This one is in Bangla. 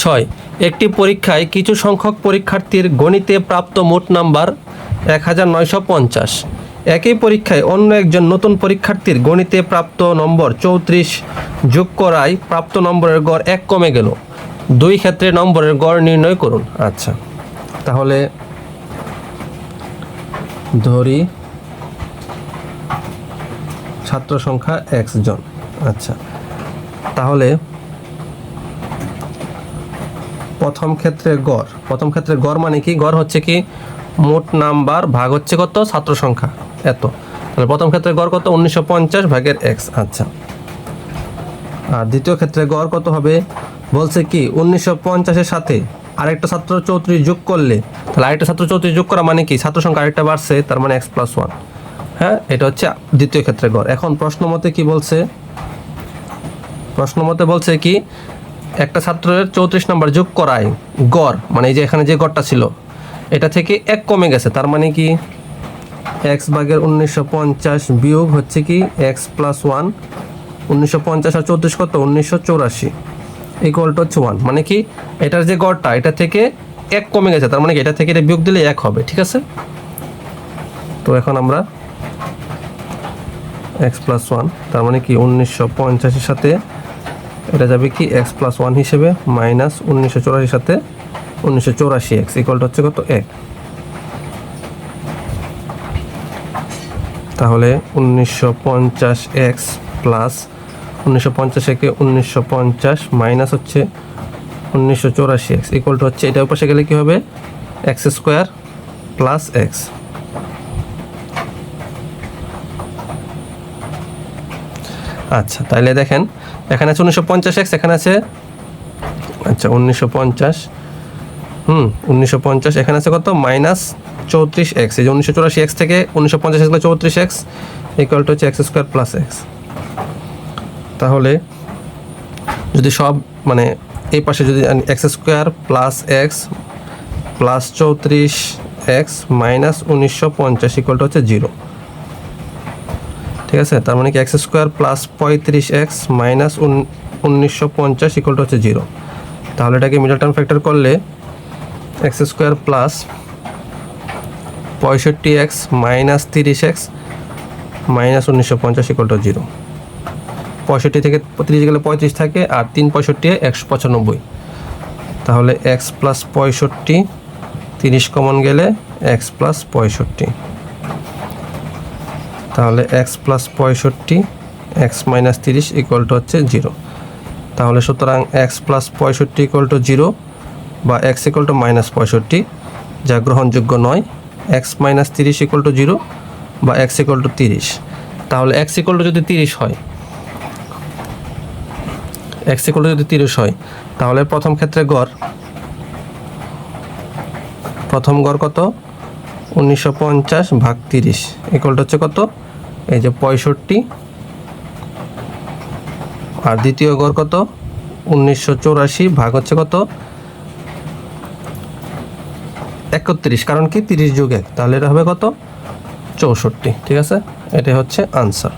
ছয়। একটি পরীক্ষায় কিছু সংখ্যক পরীক্ষার্থীর গণিতে প্রাপ্ত মোট নাম্বার এক হাজার নয়শো পঞ্চাশ। একই পরীক্ষায় অন্য একজন নতুন পরীক্ষার্থীর গণিতে প্রাপ্ত নম্বর চৌত্রিশ যোগ করায় প্রাপ্ত নম্বরের গড় এক কমে গেল। দুই ক্ষেত্রে নম্বরের গড় নির্ণয় করুন। আচ্ছা তাহলে ধরি ছাত্র সংখ্যা এক্স জন আচ্ছা তাহলে প্রথম ক্ষেত্রে গড়। প্রথম ক্ষেত্রে গড় মানে কি? গড় হচ্ছে কি? মোট নাম্বার ভাগ হচ্ছে কত? ছাত্র সংখ্যা এত। তাহলে প্রথম ক্ষেত্রে গড় কত? উনিশশো পঞ্চাশ ভাগের এক্স আচ্ছা। আর দ্বিতীয় ক্ষেত্রে গড় কত হবে? বলছে কি, উনিশশো পঞ্চাশের সাথে আরেকটা ছাত্র চৌত্রিশ যোগ করলে, তাহলে আরেকটা ছাত্র চৌত্রিশ যোগ করা মানে কি? ছাত্র সংখ্যা আরেকটা বাড়ছে, তার মানে এক্স প্লাস ওয়ান হ্যাঁ? এটা হচ্ছে দ্বিতীয় ক্ষেত্রে গড়। এখন প্রশ্ন মতে কি বলছে? প্রশ্ন মতে বলছে কি একটা ছাত্রের চৌত্রিশ নম্বর যোগ করায় গড় মানে এই যে এখানে যে গড়টা ছিল, এটা থেকে এক কমে গেছে, তার মানে কি? এক্স ভাগের উনিশশো পঞ্চাশ বিয়োগ হচ্ছে কি? এক্স প্লাস ওয়ান, উনিশশো পঞ্চাশ আর চৌত্রিশ কত? উনিশশো চৌরাশি ইকুয়ালটা হচ্ছে ওয়ান মানে কি? এটার যে গড়টা, এটা থেকে এক কমে গেছে, তার মানে কি? এটা থেকে এটা বিয়োগ দিলে এক হবে, ঠিক আছে? তো এখন আমরা এক্স প্লাস ওয়ান, তার মানে কি? উনিশশো পঞ্চাশের সাথে এটা যাবে কি? এক্স প্লাস ওয়ান হিসেবে মাইনাস উনিশশো চৌরাশির সাথে উনিশশো চৌরাশি এক্স ইকুয়ালটা হচ্ছে কত? এক। তাহলে উনিশশো পঞ্চাশ এক্স প্লাস উনিশশো পঞ্চাশ একে উনিশশো পঞ্চাশ মাইনাস হচ্ছে উনিশশো চৌরাশি এক্স ইকুয়ালটা হচ্ছে এটা পাশে গেলে কী হবে? এক্স স্কোয়ার প্লাস এক্স আচ্ছা তাহলে দেখেন, এখানে আছে উনিশশো পঞ্চাশ এক্স এখানে আছে আচ্ছা উনিশশো পঞ্চাশ। হুম, উনিশশো পঞ্চাশ, এখানে আছে কত? মাইনাস চৌত্রিশ এক্স এই যে উনিশশো চৌরাশি এক্স থেকে উনিশশো পঞ্চাশ এক্স চৌত্রিশ এক্স ইকুয়াল টু হচ্ছে এক্স স্কোয়ার প্লাস এক্স তাহলে, যদি সব মানে এই পাশে যদি x square plus x plus চৌত্রিশ এক্স মাইনাস উনিশশো পঞ্চাশ ইকুয়াল টু হচ্ছে জিরো ঠিক আছে? তার মানে কি এক্স স্কোয়ার প্লাস পঁয়ত্রিশ এক্স মাইনাস উনিশশো পঞ্চাশ ইকুয়াল টু হচ্ছে জিরো তাহলে এটাকে মিডল টার্ম ফ্যাক্টর করলে এক্স স্কোয়ার প্লাস পঁয়ষট্টি এক্স মাইনাস তিরিশ এক্স মাইনাস উনিশশো পঞ্চাশ ইকুয়াল টু জিরো পঁয়ষট্টি থেকে তিরিশ গেলে পঁয়ত্রিশ থাকে আর তিন পঁয়ষট্টি একশো পঁচানব্বই। তাহলে এক্স প্লাস পঁয়ষট্টি তিরিশ কমন গেলে এক্স প্লাস পঁয়ষট্টি। তাহলে এক্স প্লাস পঁয়ষট্টি এক্স মাইনাস তিরিশ ইকুয়াল টু হচ্ছে জিরো তাহলে সুতরাং এক্স প্লাস পঁয়ষট্টি ইকুয়াল টু জিরো বা এক্স ইকুয়াল টু মাইনাস পঁয়ষট্টি, যা গ্রহণযোগ্য নয় এক্স মাইনাস তিরিশ ইকুয়াল টু জিরো বা এক্স ইকুয়াল টু তিরিশ। তাহলে এক্স ইকুয়াল টু যদি তিরিশ হয় এক্স ইকুয়াল টু যদি তিরিশ হয়, তাহলে প্রথম ক্ষেত্রে গড়, প্রথম গড় কত? উনিশশো পঞ্চাশ ভাগ তিরিশ ইকুয়ালটা হচ্ছে কত? এই যে পঁয়ষট্টি। আর দ্বিতীয় গড় কত? উনিশশো চৌরাশি ভাগ হচ্ছে কত? একত্রিশ, কারণ কি? তিরিশ যুগে তাহলে এটা হবে কত? চৌষট্টি, ঠিক আছে? এটাই হচ্ছে আনসার